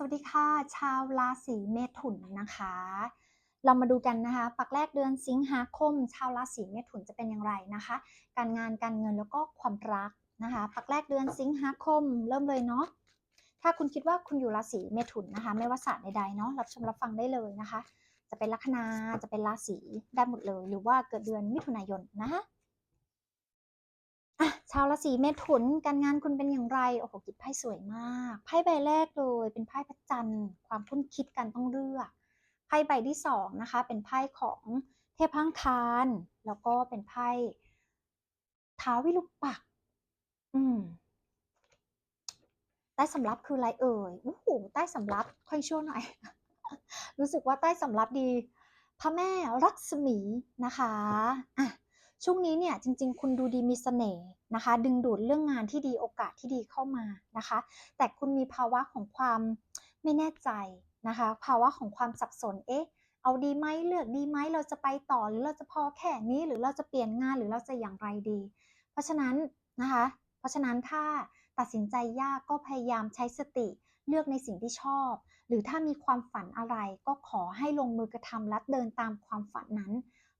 สวัสดีค่ะ ชาวราศีเมถุนนะคะ เรามาดูกันนะคะ ปักแรกเดือนสิงหาคม ชาวราศีเมถุนจะเป็นอย่างไรนะคะ การงานการเงินแล้วก็ความรักนะคะ ปักแรกเดือนสิงหาคม เริ่มเลยเนาะถ้าคุณคิดว่าคุณอยู่ราศีเมถุนนะคะ ไม่ว่าศาสตร์ใดๆเนาะรับชมรับฟังได้เลยนะคะ จะเป็นลัคนาจะเป็นราศีได้หมดเลย หรือว่าเกิดเดือนมิถุนายนนะคะอะ ชาวราศีเมถุนการงานคุณเป็นอย่างไรโอ้โหกิจไพ่สวยมากไพ่ใบแรกเลยเป็นไพ่พระจันทร์ความคุ้นคิดกันต้องเลือกไพ่ใบที่สองนะคะ เป็นไพ่ของเทพพังคารแล้วก็เป็นไพ่ท้าววิรุปักษ์อืมใต้สำรับคืออะไรเอ่ยโอ้โหใต้สำรับค่อยช่วยหน่อย รู้สึกว่าใต้สำรับดี พระแม่รักษมีนะคะอะ ช่วงนี้เนี่ยจริง ๆ คุณดูดีมีเสน่ห์นะคะ ดึงดูดเรื่องงานที่ดีโอกาสที่ดีเข้ามานะคะ แต่คุณมีภาวะของความไม่แน่ใจนะคะ ภาวะของความสับสนเอ๊ะเอาดีไหมเลือกดีไหมเราจะไปต่อหรือเราจะพอแค่นี้หรือเราจะเปลี่ยนงานหรือเราจะอย่างไรดี เพราะฉะนั้นนะคะ เพราะฉะนั้นถ้าตัดสินใจยากก็พยายามใช้สติเลือกในสิ่งที่ชอบ หรือถ้ามีความฝันอะไรก็ขอให้ลงมือกระทำและเดินตามความฝันนั้น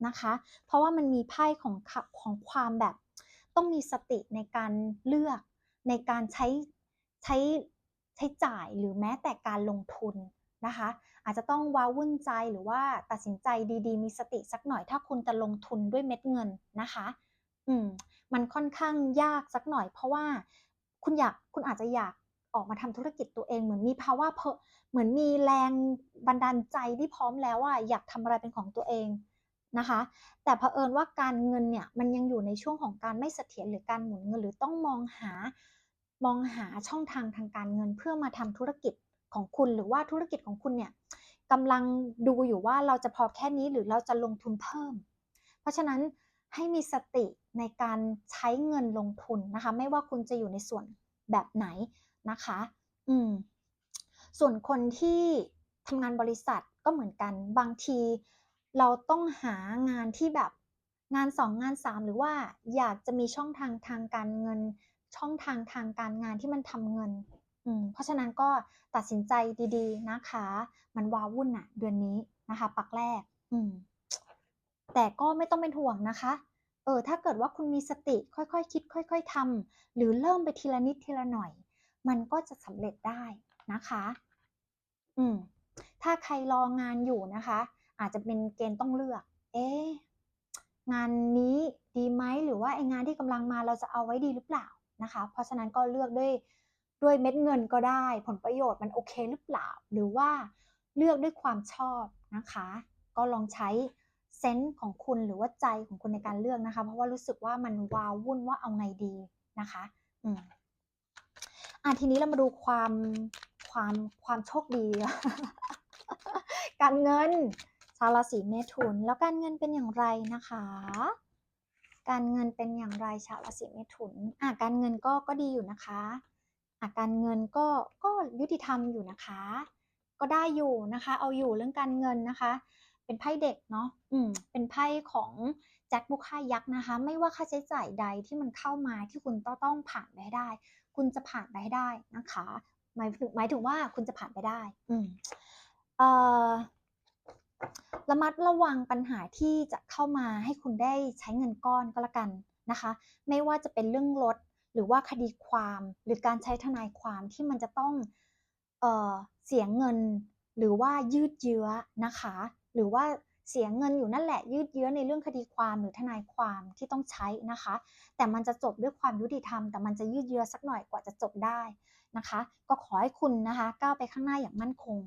นะคะ เพราะว่ามันมีไพ่ของของความแบบ ต้องมีสติในการเลือกในการใช้ใช้ใช้จ่ายหรือแม้แต่การลงทุนนะคะ อาจจะต้องว้าวุ่นใจหรือว่าตัดสินใจดีๆ มีสติสักหน่อยถ้าคุณจะลงทุนด้วยเม็ดเงินนะคะ อืมมันค่อนข้างยากสักหน่อย เพราะว่าคุณอยากคุณอาจจะอยากออกมาทำธุรกิจตัวเองเหมือนมีภาวะเพเหมือนมีแรงบันดาลใจที่พร้อมแล้วอะอยากทำอะไรเป็นของตัวเอง นะคะ แต่เผอิญว่าการเงินเนี่ยมันยังอยู่ในช่วงของการไม่เสถียรหรือการหมุนเงิน หรือต้องมองหามองหาช่องทางทางการเงินเพื่อมาทำธุรกิจของคุณหรือว่าธุรกิจของคุณเนี่ยกำลังดูอยู่ว่าเราจะพอแค่นี้หรือเราจะลงทุนเพิ่ม เพราะฉะนั้นให้มีสติในการใช้เงินลงทุนนะคะ ไม่ว่าคุณจะอยู่ในส่วนแบบไหนนะคะ อืม ส่วนคนที่ทำงานบริษัทก็เหมือนกัน บางที เราต้องหางานที่แบบงานสองงานสามหรือว่าอยากจะมีช่องทางทางการเงิน ช่องทางทางการงานที่มันทำเงินอืมเพราะฉะนั้นก็ตัดสินใจดีๆนะคะ มันวาวุ่นอะเดือนนี้นะคะ ปักแรก อืม แต่ก็ไม่ต้องเป็นห่วงนะคะ เออ ถ้าเกิดว่าคุณมีสติค่อยๆคคิด ค่อย ๆทำหรือเริ่มไปทีละนิดทีละหน่อย มันก็จะสำเร็จได้นะคะ อืม ถ้าใครรองานอยู่นะคะ อาจจะเป็นเกณฑ์ต้องเลือก เอ๊งานนี้ดีไหมหรือว่าไองานที่กำลังมาเราจะเอาไว้ดีหรือเปล่านะคะ เพราะฉะนั้นก็เลือกด้วยด้วยเม็ดเงินก็ได้ ผลประโยชน์มันโอเคหรือเปล่า หรือว่าเลือกด้วยความชอบนะคะ ก็ลองใช้เซนส์ของคุณหรือว่าใจของคุณในการเลือกนะคะ เพราะว่ารู้สึกว่ามันวาววุ่นว่าเอาไงดีนะคะอืมอะทีนี้เรามาดูความความความโชคดี การเงิน ชาวราศีเมถุน แล้วการเงินเป็นอย่างไรนะคะ การเงินเป็นอย่างไรชาวราศีเมถุนอะการเงินก็ก็ดีอยู่นะคะอะการเงินก็ก็ยุติธรรมอยู่นะคะ ก็ได้อยู่นะคะ เอาอยู่เรื่องการเงินนะคะ เป็นไพ่เด็กเนาะอืมเป็นไพ่ของแจ็คบุค่ายักษ์นะคะ ไม่ว่าค่าใช้จ่ายใดที่มันเข้ามาที่คุณต้องต้องผ่านไปให้ได้ คุณจะผ่านไปให้ได้นะคะ หมายถึงหมายถึงว่าคุณจะผ่านไปได้ อืมเอ่อ ระมัดระวังปัญหาที่จะเข้ามาให้คุณได้ใช้เงินก้อนก็แล้วกันนะคะ ไม่ว่าจะเป็นเรื่องรถหรือว่าคดีความหรือการใช้ทนายความที่มันจะต้องเออเสียเงินหรือว่ายืดเยื้อนะคะ หรือว่าเสียเงินอยู่นั่นแหละยืดเยื้อในเรื่องคดีความหรือทนายความที่ต้องใช้นะคะ แต่มันจะจบด้วยความยุติธรรม แต่มันจะยืดเยื้อสักหน่อยกว่าจะจบได้นะคะ ก็ขอให้คุณนะคะก้าวไปข้างหน้าอย่างมั่นคง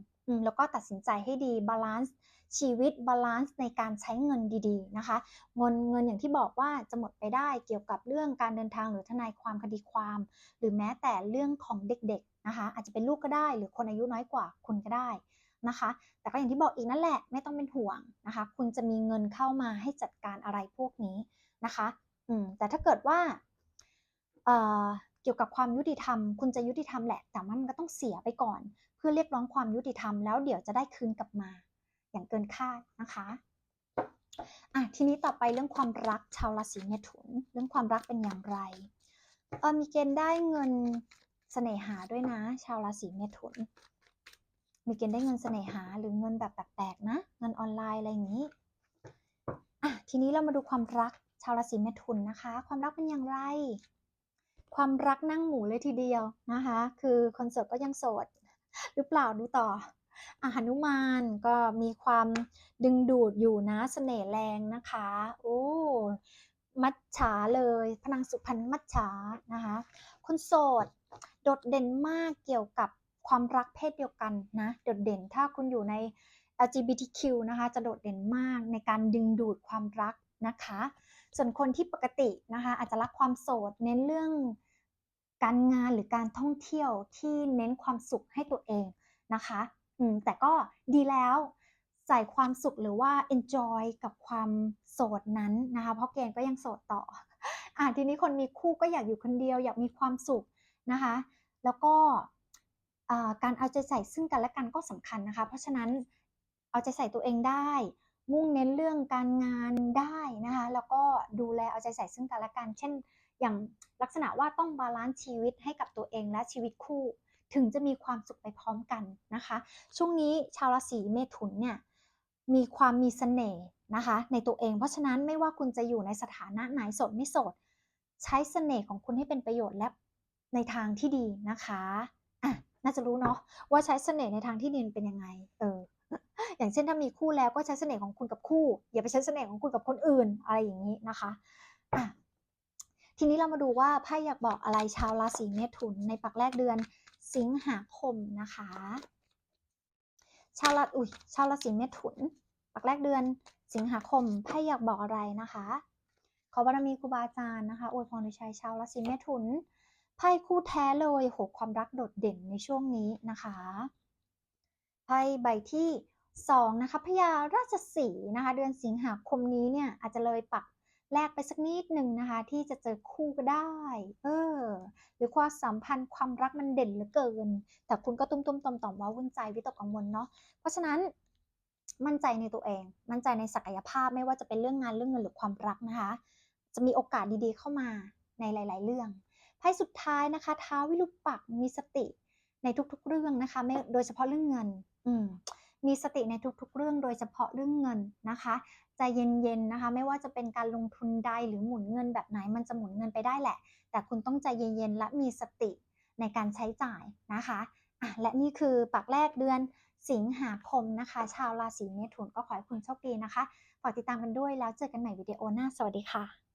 แล้วก็ตัดสินใจให้ดีบาลานซ์ ชีวิตบาลานซ์ในการใช้เงินดีๆนะคะเงินเงินอย่างที่บอกว่าจะหมดไปได้เกี่ยวกับเรื่องการเดินทางหรือทนายความคดีความ หรือแม้แต่เรื่องของเด็กๆนะคะอาจจะเป็นลูกก็ได้ หรือคนอายุน้อยกว่าคุณก็ได้นะคะ แต่ก็อย่างที่บอกอีกนั่นแหละไม่ต้องเป็นห่วงนะคะ คุณจะมีเงินเข้ามาให้จัดการอะไรพวกนี้นะคะอืมแต่ถ้าเกิดว่าเเกี่ยวกับความยุติธรรม คุณจะยุติธรรมแหละ แต่ว่ามันก็ต้องเสียไปก่อน เพื่อเรียกร้องความยุติธรรมแล้วเดี๋ยวจะได้คืนกลับมา อย่างเกินคาดนะคะอะทีนี้ต่อไปเรื่องความรักชาวราศีเมถุน เรื่องความรักเป็นอย่างไรเออมีเกณฑ์ได้เงินเสน่หาด้วยนะ ชาวราศีเมถุน มีเกณฑ์ได้เงินเสน่หาหรือเงินแบบแปลกๆนะ เงินออนไลน์อะไรอย่างนี้อะทีนี้เรามาดูความรักชาวราศีเมถุนนะคะ ความรักเป็นอย่างไร ความรักนั่งหมูเลยทีเดียวนะคะ คือคอนโสดก็ยังโสด หรือเปล่าดูต่อ อาหนุมานก็มีความดึงดูดอยู่นะเสน่ห์แรงนะคะ โอ้มัจฉาเลยพลังสุพรรณมัจฉานะคะ คนโสด โดดเด่นมากเกี่ยวกับความรักเพศเดียวกันนะ โดดเด่นถ้าคุณอยู่ใน LGBTQ นะคะ จะโดดเด่นมากในการดึงดูดความรักนะคะ ส่วนคนที่ปกตินะคะ อาจจะรักความโสดเน้นเรื่องการงานหรือการท่องเที่ยวที่เน้นความสุขให้ตัวเองนะคะ มแต่ก็ดีแล้วใส่ความสุขหรือว่า enjoy กับความโสดนั้นนะคะ เพราะเกณฑ์ก็ยังโสดต่ออะทีนี้คนมีคู่ก็อยากอยู่คนเดียว อยากมีความสุขนะคะ แล้วก็การเอาใจใส่ซึ่งกันและกันก็สำคัญนะคะ เพราะฉะนั้นเอาใจใส่ตัวเองได้ มุ่งเน้นเรื่องการงานได้นะคะ แล้วก็ดูแลเอาใจใส่ซึ่งกันและกัน เช่น อย่างลักษณะว่าต้องบาลานซ์ชีวิตให้กับตัวเองและชีวิตคู่ ถึงจะมีความสุขไปพร้อมกันนะคะ ช่วงนี้ชาวราศีเมถุนเนี่ยมีความมีเสน่ห์นะคะในตัวเอง เพราะฉะนั้นไม่ว่าคุณจะอยู่ในสถานะไหนโสดไม่โสด ใช้เสน่ห์ของคุณให้เป็นประโยชน์และในทางที่ดีนะคะอะน่าจะรู้เนาะว่าใช้เสน่ห์ในทางที่ดีเป็นยังไงเอออย่างเช่นถ้ามีคู่แล้วก็ใช้เสน่ห์ของคุณกับคู่ อย่าไปใช้เสน่ห์ของคุณกับคนอื่นอะไรอย่างนี้นะคะอะทีนี้เรามาดูว่าไพ่อยากบอกอะไรชาวราศีเมถุนในปักแรกเดือน สิงหาคมนะคะ ชาวราอุ้ยชาวราศีเมถุนปักแรกเดือนสิงหาคมไพ่อยากบอกอะไรนะคะ ขอบารมีครูบาอาจารย์นะคะอวยพรในชัยชาวราศีเมถุนไพ่คู่แท้เลยโหความรักโดดเด่นในช่วงนี้นะคะไพ่ใบที่สองนะคะพญาราชสีนะคะ เดือนสิงหาคมนี้เนี่ยอาจจะเลยปัก แรกไปสักนิดหนึ่งนะคะ ที่จะเจอคู่ก็ได้ เออ หรือความสัมพันธ์ความรักมันเด่นเหลือเกิน แต่คุณก็ตุ้มๆต่อมๆว่าวุ่นใจวิตกกังวลเนาะเพราะฉะนั้นมั่นใจในตัวเอง มั่นใจในศักยภาพไม่ว่าจะเป็นเรื่องงานเรื่องเงินหรือความรักนะคะ จะมีโอกาสดีๆเข้ามาในหลาย ๆ เรื่องไพ่สุดท้ายนะคะท้าวิรุปักมีสติในทุกๆเรื่องนะคะไม่โดยเฉพาะเรื่องเงิน อืม มีสติในทุกๆ เรื่องโดยเฉพาะเรื่องเงินนะคะใจเย็นๆนะคะ ไม่ว่าจะเป็นการลงทุนใดหรือหมุนเงินแบบไหนมันจะหมุนเงินไปได้แหละ แต่คุณต้องใจเย็นๆและมีสติในการใช้จ่ายนะคะอะและนี่คือปักแรกเดือนสิงหาคมนะคะ ชาวราศีเมถุนก็ขอให้คุณโชคดีนะคะฝากติดตามกันด้วยแล้วเจอกันใหม่วิดีโอหน้า สวัสดีค่ะ